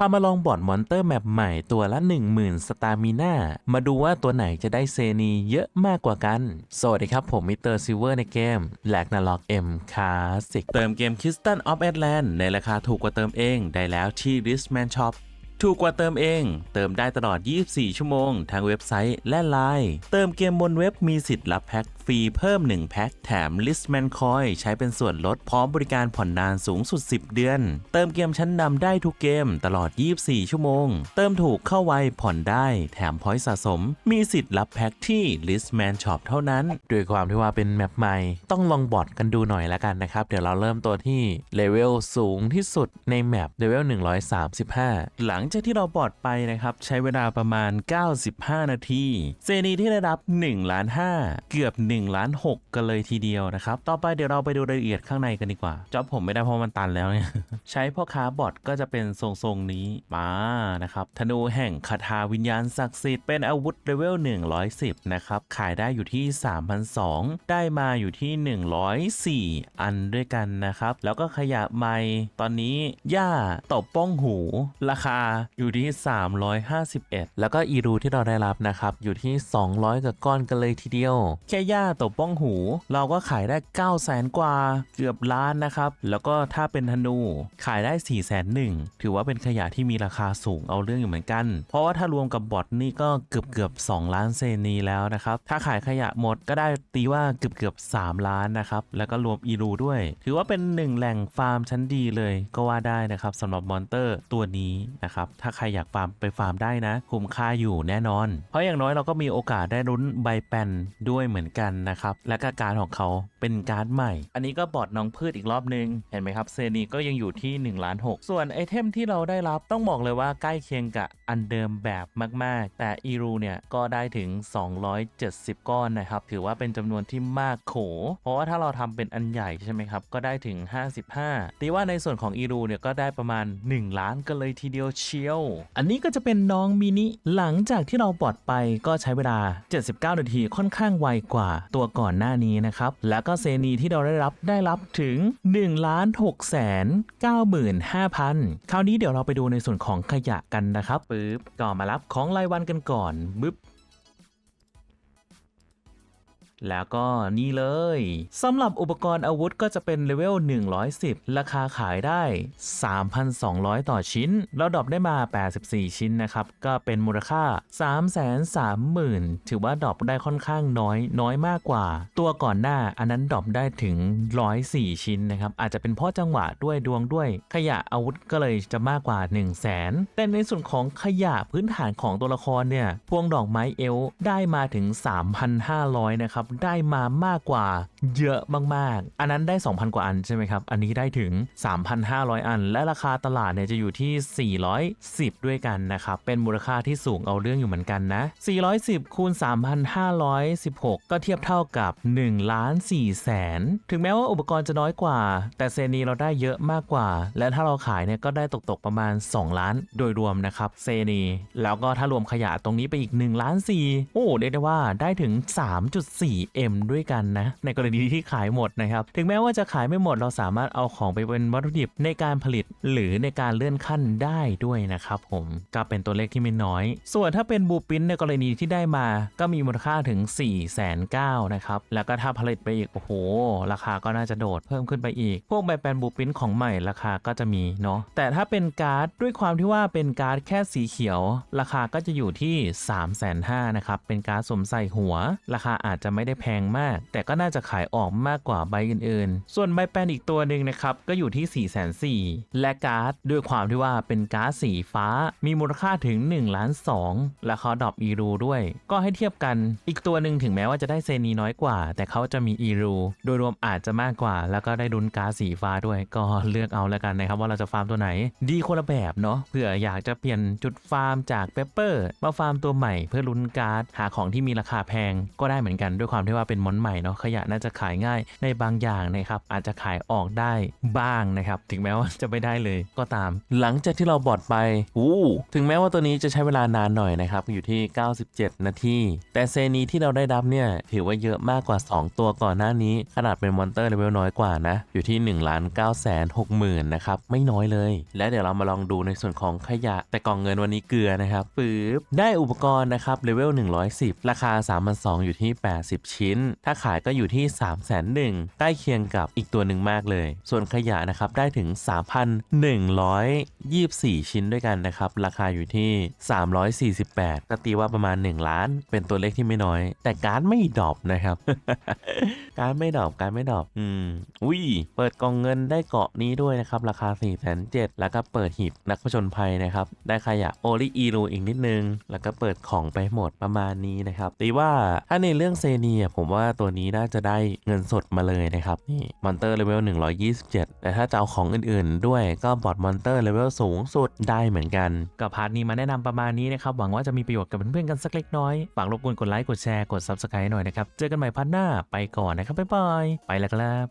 พามาลองบอร์ดมอนเตอร์แมปใหม่ตัวละ 10,000 สตามิน่า มาดูว่าตัวไหนจะได้เซนีเยอะมากกว่ากัน สวัสดีครับ ผมมิเตอร์ซิเวอร์ในเกมแลกนาล็อกเอ็มคาสิกเติมเกม Kiston of Atlant ในราคาถูกกว่าเติมเองได้แล้วที่ Richman Shop ถูกกว่าเติมเอง เติมได้ตลอด 24 ชั่วโมง ทางเว็บไซต์และไลน์ เติมเกมบนเว็บมีสิทธิ์รับแพ็ค ฟรีเพิ่ม 1 แพ็คแถม Listman Coin ใช้เป็นส่วนลดพร้อมบริการผ่อนนานสูงสุด 10 เดือน เติมเกมชั้นนำได้ทุกเกมตลอด 24 ชั่วโมง เติมถูกเข้าไวผ่อนได้แถมพอยต์สะสม มีสิทธิ์รับแพ็คที่ Listman Shop เท่านั้น ด้วยความที่ว่าเป็นแมปใหม่ ต้องลองบอทกันดูหน่อยละกันนะครับ เดี๋ยวเราเริ่มตัวที่เลเวลสูงที่สุดในแมปเลเวล135 หลังจากที่เราบอทไปนะครับ ใช้เวลาประมาณ 95 นาที เซนีที่ได้รับ1ล้าน5เกือบ1ล้าน6กันเลยทีเดียวนะครับ ต่อไปเดี๋ยวเราไปดูรายละเอียดข้างในกันดีกว่าจ็อบผมไม่ได้เพราะมันตันแล้วเนี่ย ใช้พ่อค้าบอทก็จะเป็นทรงๆนี้มานะครับ ธนูแห่งคาถาวิญญาณศักดิ์สิทธิ์เป็นอาวุธเลเวล 110 นะครับ ขายได้อยู่ที่3,200ได้มาอยู่ที่ 104 อันด้วยกันนะครับ แล้วก็ขยะไม้ตอนนี้ย่าตบป้องหู ราคาอยู่ที่ 351 แล้วก็อีรูที่เราได้รับนะครับอยู่ที่ 200กับก้อนกันเลยทีเดียวแค่ย่าตบป้องหู เราก็ขายได้9 0 0 0 0 0กว่าเกือบล้านนะครับ แล้วก็ถ้าเป็นธนูขายได้4 0 0 0 0 0ถือว่าเป็นขยะที่มีราคาสูงเอาเรื่องอยู่เหมือนกัน เพราะว่าถ้ารวมกับบอทนี่ก็เกือบเกือบ2ล้านเซนีแล้วนะครับ ถ้าขายขยะหมดก็ได้ตีว่าเกือบเกือบ3ล้านนะครับ แล้วก็รวมอีรูด้วย ถือว่าเป็นหนึ่งแหล่งฟาร์มชั้นดีเลยก็ว่าได้นะครับสำหรับมอนเตอร์ตัวนี้นะครับถ้าใครอยากฟาร์มไปฟาร์มได้นะคุ้มค่าอยู่แน่นอน เพราะอย่างน้อยเราก็มีโอกาสได้ลุ้นใบแปนด้วยเหมือนกันนะครับ และก็การของเขาเป็นการ์ดใหม่ อันนี้ก็บอดน้องพืชอีกรอบนึง เห็นไหมครับ เซนีก็ยังอยู่ที่1ล้าน6ส่วนไอเทมที่เราได้รับต้องบอกเลยว่าใกล้เคียงกับอันเดิมแบบมาก ๆ แต่อีรูเนี่ยก็ได้ถึง 270 ก้อนนะครับ ถือว่าเป็นจำนวนที่มากโข เพราะว่าถ้าเราทำเป็นอันใหญ่ใช่ไหมครับ ก็ได้ถึง 55 ตีว่าในส่วนของอีรูเนี่ยก็ได้ประมาณ 1 ล้านกันเลยทีเดียวเชียว อันนี้ก็จะเป็นน้องมินิหลังจากที่เราบอดไปก็ใช้เวลา 79 นาทีค่อนข้างไวกว่าตัวก่อนหน้านี้นะครับ แล้วก็เซนีที่เราได้รับได้รับถึง1ล้าน6แสน95,000คราวนี้เดี๋ยวเราไปดูในส่วนของขยะกันนะครับปึ๊บก็มารับของรายวันกันก่อนบึ๊บ แล้วก็นี่เลยสำหรับอุปกรณ์อาวุธก็จะเป็นเลเวล 110 ราคาขายได้ 3,200 ต่อชิ้น เราดรอปได้มา 84 ชิ้นนะครับ ก็เป็นมูลค่า 330,000 ถือว่าดรอปได้ค่อนข้างน้อยน้อยมากกว่า ตัวก่อนหน้าอันนั้นดรอปได้ถึง 104 ชิ้นนะครับ อาจจะเป็นเพราะจังหวะด้วยดวงด้วย ขยะอาวุธก็เลยจะมากกว่า 1 0 0 0 0แสนแต่ในส่วนของขยะพื้นฐานของตัวละครเนี่ยพวงดอกไม้เอลได้มาถึง 3,500 นะครับได้มามากกว่าเยอะมากๆ อันนั้นได้ 2,000 กว่าอันใช่ไหมครับ อันนี้ได้ถึง 3,500 อัน และราคาตลาดเนี่ยจะอยู่ที่ 410 ด้วยกันนะครับ เป็นมูลค่าที่สูงเอาเรื่องอยู่เหมือนกันนะ 410 คูณ 3,516 ก็เทียบเท่ากับ1ล้าน4แสน ถึงแม้ว่าอุปกรณ์จะน้อยกว่า แต่เซนีเราได้เยอะมากกว่า และถ้าเราขายเนี่ยก็ได้ตกตกๆประมาณ 2 ล้านโดยรวมนะครับเซนีแล้วก็ถ้ารวมขยะตรงนี้ไปอีก1ล้าน4โอ้เรียกได้ว่าได้ถึง 4M ด้วยกันนะ ในกรณีที่ขายหมดนะครับ ถึงแม้ว่าจะขายไม่หมดเราสามารถเอาของไปเป็นวัตถุดิบในการผลิต หรือในการเลื่อนขั้นได้ด้วยนะครับผมก็เป็นตัวเลขที่ไม่น้อย ส่วนถ้าเป็นบูปินในกรณีที่ได้มา ก็มีมูลค่าถึง 4 9 0 0 0นะครับ แล้วก็ถ้าผลิตไปอีก โอ้โห ราคาก็น่าจะโดดเพิ่มขึ้นไปอีก พวกใบแปลนบูปินของใหม่ราคาก็จะมีเนาะ แต่ถ้าเป็นการ์ดด้วยความที่ว่าเป็นการ์ดแค่สีเขียว ราคาก็จะอยู่ที่ 3 5 0 0 0นะครับ เป็นการ์ดสวมใส่หัว ราคาอาจจะไม่ได้แพงมาก แต่ก็น่าจะขายออกมากกว่าใบอื่นๆ ส่วนใบแปลนอีกตัวหนึ่งนะครับ ก็อยู่ที่ 4 4 0 0 0และการ์ดด้วยความที่ว่าเป็นการ์ดสีฟ้า มีมูลค่าถึง1ล้าน2และเขาดรอปอีรูด้วย ก็ให้เทียบกันอีกตัวหนึ่งถึงแม้ว่าจะได้เซนีน้อยกว่า แต่เขาจะมีอีรูโดยรวมอาจจะมากกว่า แล้วก็ได้ดุนการ์ดสีฟ้าด้วย ก็เลือกเอาแล้วกันนะครับว่าเราจะฟาร์มตัวไหน ดีคนละแบบเนาะเผื่ออยากจะเปลี่ยนจุดฟาร์มจากเปเปอร์มาฟาร์มตัวใหม่เพื่อลุ้นการ์ดหาของที่มีราคาแพงก็ได้เหมือนกันด้วยความความที่ว่าเป็นมอนใหม่เนาะขยะน่าจะขายง่ายในบางอย่างนะครับอาจจะขายออกได้บ้างนะครับถึงแม้ว่าจะไม่ได้เลยก็ตาม หลังจากที่เราบอดไปอู้ถึงแม้ว่าตัวนี้จะใช้เวลานานหน่อยนะครับอยู่ที่ 97 นาที แต่เซนีที่เราได้ดับเนี่ยถือว่าเยอะมากกว่า 2 ตัวก่อนหน้านี้ ขนาดเป็นมอนเตอร์เลเวลน้อยกว่านะ อยู่ที่1 9 6 0 0 0 0นะครับไม่น้อยเลย และเดี๋ยวเรามาลองดูในส่วนของขยะ แต่กล่องเงินวันนี้เกลือนะครับปึ๊บได้อุปกรณ์นะครับเลเวล110 ราคา3 2 0 0อยู่ที่ 80ชิ้น ถ้าขายก็อยู่ที่3 1 0 0 0ใกล้เคียงกับอีกตัวหนึ่งมากเลย ส่วนขยะนะครับได้ถึง 3,124 ชิ้นด้วยกันนะครับ ราคาอยู่ที่ 348ก็ตีว่าประมาณ 1 ล้าน เป็นตัวเลขที่ไม่น้อย แต่การไม่ดรอปนะครับ การไม่ดรอปการไม่ดรอปอืมอุ้ยเปิดกองเงินได้เกาะนี้ด้วยนะครับ ราคา 4 7 0 0 0แล้วก็เปิดหีบนักผจญภัยนะครับ ได้ขยะโอลิอีรูอีกนิดนึง แล้วก็เปิดของไปหมดประมาณนี้นะครับตีว่าถ้าในเรื่องเซเนียผมว่าตัวนี้น่าจะได้เงินสดมาเลยนะครับนี่มอนเตอร์เลเวล127 แต่ถ้าจะเอาของอื่นๆ ด้วยก็บอดมอนเตอร์เลเวลสูงสุดได้เหมือนกันกับพาร์ทนี้มาแนะนำประมาณนี้นะครับหวังว่าจะมีประโยชน์กับเพื่อนๆกันสักเล็กน้อยฝากรบกวนกดไลค์กดแชร์กดซับสไครต์หน่อยนะครับเจอกันใหม่พาร์ทหน้าไปก่อนนะครับบ๊ายบายไปแล้วครับ